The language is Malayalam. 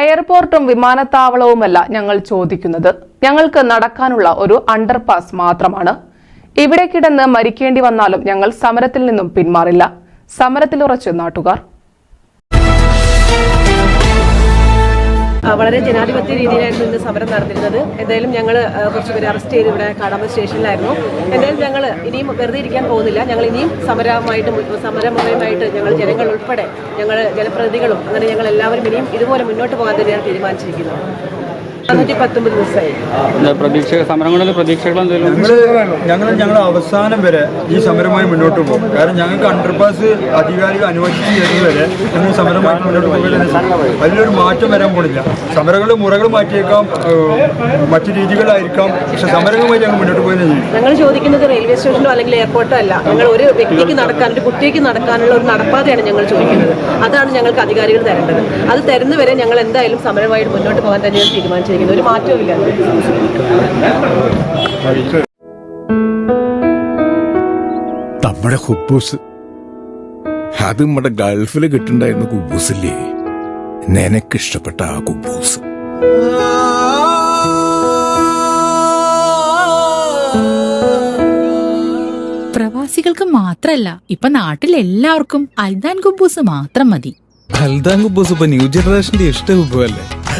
എയർപോർട്ടും വിമാനത്താവളവുമല്ല ഞങ്ങൾ ചോദിക്കുന്നത്. ഞങ്ങൾക്ക് നടക്കാനുള്ള ഒരു അണ്ടർപാസ് മാത്രമാണ്. ഇവിടെ കിടന്ന് മരിക്കേണ്ടി വന്നാലും ഞങ്ങൾ സമരത്തിൽ നിന്നും പിന്മാറില്ല. സമരത്തിലുറച്ച് നാട്ടുകാർ. വളരെ ജനാധിപത്യ രീതിയിലായിരുന്നു ഇന്ന് സമരം നടന്നിരുന്നത്. എന്തായാലും ഞങ്ങൾ കുറച്ച് പേര് അറസ്റ്റ് ചെയ്ത് ഇവിടെ കാടാമ്പ സ്റ്റേഷനിലായിരുന്നു. എന്തായാലും ഞങ്ങൾ ഇനിയും വെറുതെ ഇരിക്കാൻ പോകുന്നില്ല. ഞങ്ങൾ ഇനിയും സമരമായിട്ട് സമരമുറയുമായിട്ട് ഞങ്ങൾ ജനങ്ങൾ ഉൾപ്പെടെ ഞങ്ങൾ ജനപ്രതിനിധികളും അങ്ങനെ ഞങ്ങൾ എല്ലാവരും ഇനിയും ഇതുപോലെ മുന്നോട്ട് പോകാൻ തന്നെയാണ് തീരുമാനിച്ചിരിക്കുന്നത്. പ്രതീക്ഷ സമരങ്ങളിൽ പ്രതീക്ഷകൾ? എന്തെങ്കിലും ഞങ്ങൾ ഞങ്ങൾ അവസാനം വരെ ഈ സമരമായി മുന്നോട്ട് പോകും. കാരണം ഞങ്ങൾക്ക് അണ്ടർപാസ് അധികാരികൾ അനുവദിച്ചു വരെ ഞങ്ങൾ സമരമായി മുന്നോട്ട് പോകുന്നത് വലിയൊരു മാറ്റം വരാൻ പോണില്ല സമരങ്ങൾ മുറകൾ മാറ്റിയേക്കാം മറ്റു രീതികളായിരിക്കാം. പക്ഷെ സമരങ്ങളുമായി ഞങ്ങൾ മുന്നോട്ട് പോയി ചെയ്യും? ഞങ്ങൾ ചോദിക്കുന്നത് റെയിൽവേ സ്റ്റേഷനോ അല്ലെങ്കിൽ എയർപോർട്ടോ അല്ല. ഞങ്ങൾ ഒരു വ്യക്തിക്ക് നടക്കാൻ ഒരു കുട്ടിക്ക് നടക്കാനുള്ള ഒരു നടപ്പാതയാണ് ഞങ്ങൾ ചോദിക്കുന്നത്. അതാണ് ഞങ്ങൾക്ക് അധികാരികൾ തരേണ്ടത്. അത് തരുന്നവരെ ഞങ്ങൾ എന്തായാലും സമരമായിട്ട് മുന്നോട്ട് പോകാൻ തന്നെയാണ് തീരുമാനിച്ചിരിക്കുന്നത് ഒരു മാറ്റവും ഇല്ല. നമ്മുടെ ഹുബൂസ് അത് നമ്മുടെ ഗൾഫിൽ കിട്ടുണ്ടായിരുന്ന കുബൂസില്ലേ നിനക്കിഷ്ടപ്പെട്ട ആ കുബൂസ് പ്രവാസികൾക്ക് മാത്രല്ല ഇപ്പൊ നാട്ടിൽ എല്ലാവർക്കും അൽദാൻ കുബൂസ് മാത്രം മതി. അൽദാൻ കുബൂസ് ഇപ്പൊ ന്യൂ ജനറേഷന്റെ ഇഷ്ട കുബുവല്ലേ